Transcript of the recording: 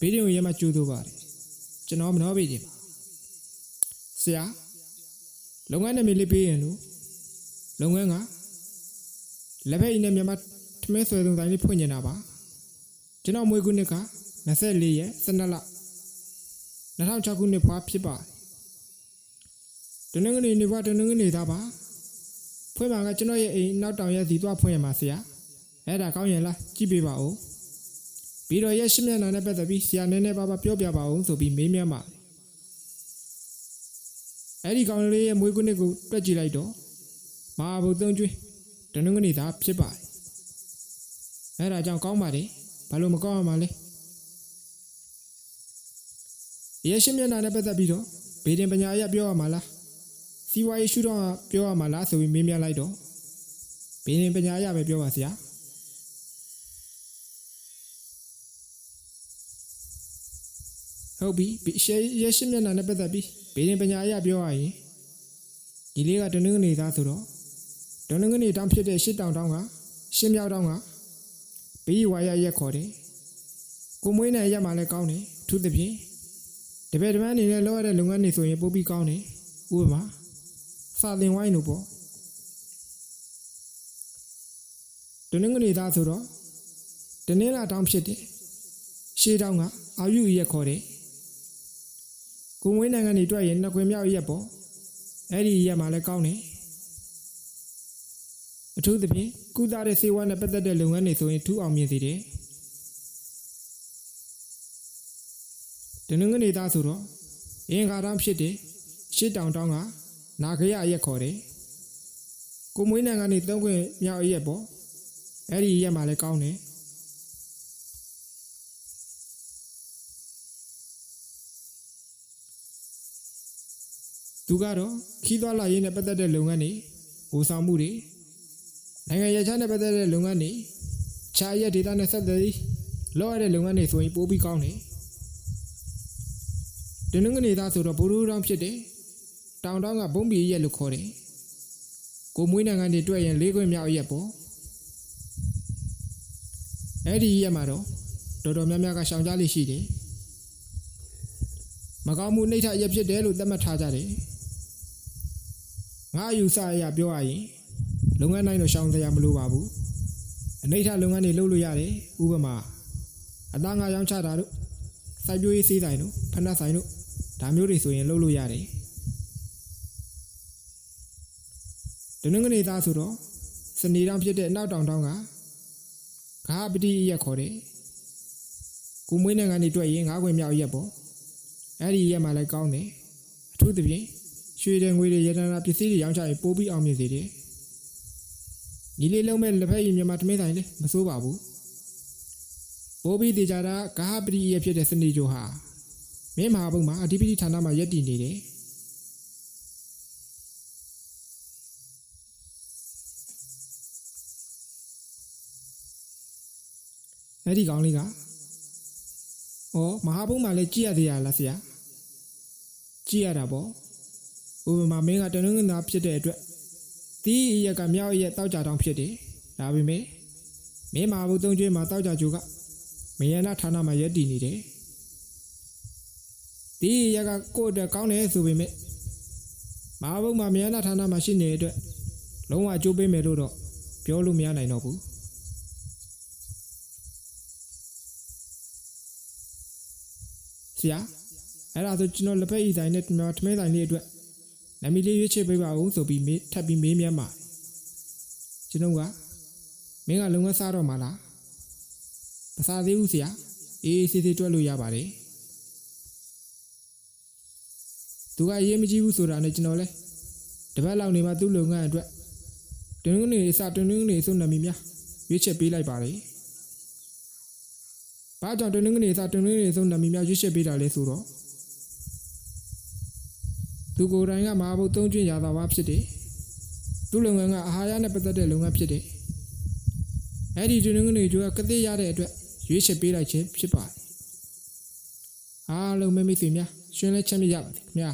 ဘေးရင်ကိုရဲမှကျူးသို့ပါတယ်ကျွန်တော်မနှောပေးခြင်းပါဆရာလုပ်ငန်းနာမည်လေးပေးရင်လို့လုပ်ငန်းကလက်ဖက်ရည်နဲ့မြန်မာထမင်းဆွဲသုံးတိုင်းလေးဖွင့်နေတာပါကျွန်တော်မွေးခုနှစ်က24ရက်12လ2006ခုနှစ်ဖွားဖြစ်ပါတယ်တနင်္ဂနွေနေ့ဘွားတနင်္ဂနွေနေ့သားပါဖွင့်ပါကကျွန်တော်ရဲ့အိမ်နောက်တောင်ရဲ့စီသွားဖွင့်ရမှာဆရာအဲ့ဒါကောင်းရင်လားကြည့်ပေးပါဦး ပြီးတော့ရဲ့ရှင်းမျက်နှာနဲ့ပတ်သက်ပြီးဆရာနည်းနည်းပါးပါပြောပြပါဦးဆိုပြီးမေးမြန်းပါတယ်အဲ့ဒီကောင်လေးရဲ့မွေးခုနှစ်ကိုတွက်ကြည့်လိုက်တော့မဟာဘုတ်သုံးကျွေးတနင်္ဂနွေသားဖြစ်ပါတယ်အဲ့ဒါကြောင့်ကောင်းပါတယ်ဘာလို့မကောင်းရမှာလဲရဲ့ရှင်းမျက်နှာနဲ့ပတ်သက်ပြီးတော့ဘေဒင်ပညာအရပြောရမှာလားစီဝါရေးရှုတော့ပြောရမှာလားဆိုပြီးမေးမြန်းလိုက်တော့ဘေဒင်ပညာအရပဲပြောပါဆရာ ဟုတ်ပြီရှယ်ရဲ့ရှင်းမျက်နှာနဲ့ပတ်သက်ပြီးဘေဒင်ပညာအရပြောရရင်ဒီလေးကတနင်္ဂနွေသားဆိုတော့တနင်္ဂနွေတောင်ဖြစ်တဲ့ရှစ်တောင်တောင်ကရှင်းမြောက်တောင်ကဘေးဝါရရက်ခေါ်တယ်ကိုမွေးနိုင်ရက်မှလည်းကောင်းတယ်အထူးသဖြင့်တပည့်တပန်းအနေနဲ့လောက်ရတဲ့လုပ်ငန်းတွေဆိုရင်ပို့ပြီးကောင်းတယ်ဥပမာစာသင်ဝိုင်းတို့ပေါ့တနင်္ဂနွေသားဆိုတော့တနင်္လာတောင်ဖြစ်တယ်ရှေးတောင်ကအာယုရက်ခေါ်တယ် ကိုမွေးနိုင်ငံတွေတွေ့ရင်နှစ်ခွင်မြောက်ရက်ပေါ့အဲ့ဒီရက်မှလည်းကောင်းတယ်အထူးသဖြင့်ကုသတဲ့စေဝါနဲ့ပတ်သက်တဲ့လုပ်ငန်းတွေဆိုရင်ထူးအောင်မြင်စေတယ်တနင်္ဂနွေသားဆိုတော့အင်္ဂါတောင်ဖြစ်တယ်ရှစ်တောင်တောင်ကနာခရရက်ခေါ်တယ်ကိုမွေးနိုင်ငံတွေသုံးခွင့်မြောက်ရက်ပေါ့အဲ့ဒီရက်မှလည်းကောင်းတယ် သူကတော့ခီးသွားလာရေးနဲ့ပတ်သက်တဲ့လုပ်ငန်းတွေဝန်ဆောင်မှုတွေနိုင်ငံရခြားနဲ့ပတ်သက်တဲ့လုပ်ငန်းတွေခြားရက်ဒေတာနဲ့ဆက်သွယ်ပြီးလောက်ရတဲ့လုပ်ငန်းတွေဆိုရင်ပိုပြီးကောင်းတယ်တနင်္ဂနွေသားဆိုတော့ဘူရူတောင်ဖြစ်တယ်တောင်တောင်ကဘုံဘီရက်လို့ခေါ်တယ်ကိုမွေးနိုင်ငံတွေတွေ့ရင်လေးခွင့်မြောက်ရက်ပေါ့အဲ့ဒီရက်မှာတော့တော်တော်များများကရှောင်ကြလိမ့်ရှိတယ်မကောင်းမှုနှိဋ္ဌရက်ဖြစ်တယ်လို့သတ်မှတ်ထားကြတယ် ငါအယူဆအရပြောရရင်လုပ်ငန်းတိုင်းတော့ရှောင်တရားမလိုပါဘူးအနိဋ္ဌလုပ်ငန်းတွေလုပ်လို့ရတယ်ဥပမာအသားငါရောင်းချတာတို့စိုက်ပျိုးရေးစေးဆိုင်တို့ဖက်နှက်ဆိုင်တို့ဒါမျိုးတွေဆိုရင်လုပ်လို့ရတယ်တနင်္ဂနွေသားဆိုတော့စနေတောင်ဖြစ်တဲ့နောက်တောင်တောင်ကဂါပတိရက်ခေါ်တယ်ကိုမွေးနိုင်ငံတွေတွေ့ရင်ငါးခွင်မြောက်ရက်ပေါ့အဲ့ဒီရက်မှလည်းကောင်းတယ်အထူးသဖြင့် ရွှေတွေငွေတွေရတနာပစ္စည်းတွေရောင်းချရင်ပိုးပြီးအောင်မြင်စေတယ်ညီလေးလုံးမဲ့လက်ဖက်ရည်မြန်မာတမင်းဆိုင်လေမစိုးပါဘူးပိုးပြီးတေချာတာဂါပတိရက်ဖြစ်တဲ့စနေဂျိုဟာမင်းမဟာဘုံမှာအဓိပတိဌာနမှာရက်တည်နေတယ်အဲ့ဒီကောင်လေးကဩမဟာဘုံမှာလည်းကြည့်ရသေးရလားဆရာကြည့်ရတာပေါ့ ဥပမာမင်းကတနင်္ဂနွေဖြစ်တဲ့အတွက်တီးရက်ကမြောက်ရက်တောက်ကြတောင်ဖြစ်တယ်ဒါပေမဲ့မင်းမဟာဘုံသုံးကျွေးမှာတောက်ကြဂျိုကမယနာဌာနမှာရက်တည်နေတယ်တီးရက်ကကိုယ့်အတွက်ကောင်းတယ်ဆိုပေမဲ့မဟာဘုံမှာမယနာဌာနမှာရှိနေတဲ့အတွက်လုံးဝအကျိုးပေးမယ်လို့တော့ပြောလို့မရနိုင်တော့ဘူးဆရာအဲ့ဒါဆိုကျွန်တော်လက်ဖက်ရည်ဆိုင်နဲ့ထမင်းဆိုင်လေးအတွက် နာမည်လေးရွေးချယ်ပေးပါဦးဆိုပြီးမေးထပ်ပြီးမေးမြန်းပါကျွန်တော်ကမင်းကလုံငန်းစားတော့မှာလားမစားသေးဘူးဆရာအေးစစ်စစ်တွက်လို့ရပါတယ်သူကရေးမကြည့်ဘူးဆိုတာနဲ့ကျွန်တော်လဲတပတ်လောက်နေမှသူ့လုံငန်းအတွက်တွင်းကနေစတွင်းကနေစုနာမည်များရွေးချယ်ပေးလိုက်ပါတယ်ဘာကြောင့်တွင်းကနေစတွင်းကနေစုနာမည်များရွေးချယ်ပေးတာလဲဆိုတော့ သူကိုယ်တိုင်ကမဟာဘုတ်သုံးကျွင့်ရတာပါဖြစ်တယ်သူ့လုပ်ငန်းကအာဟာရနဲ့ပတ်သက်တဲ့လုပ်ငန်းဖြစ်တယ်အဲ့ဒီတွင်းကနေကျိုးကကတိရတဲ့အတွက်ရွေးချယ်ပေးလိုက်ခြင်းဖြစ်ပါတယ်အားလုံးမိမိဆွေများရှင်လဲချမ်းမြေ့ရပါစေခင်ဗျာ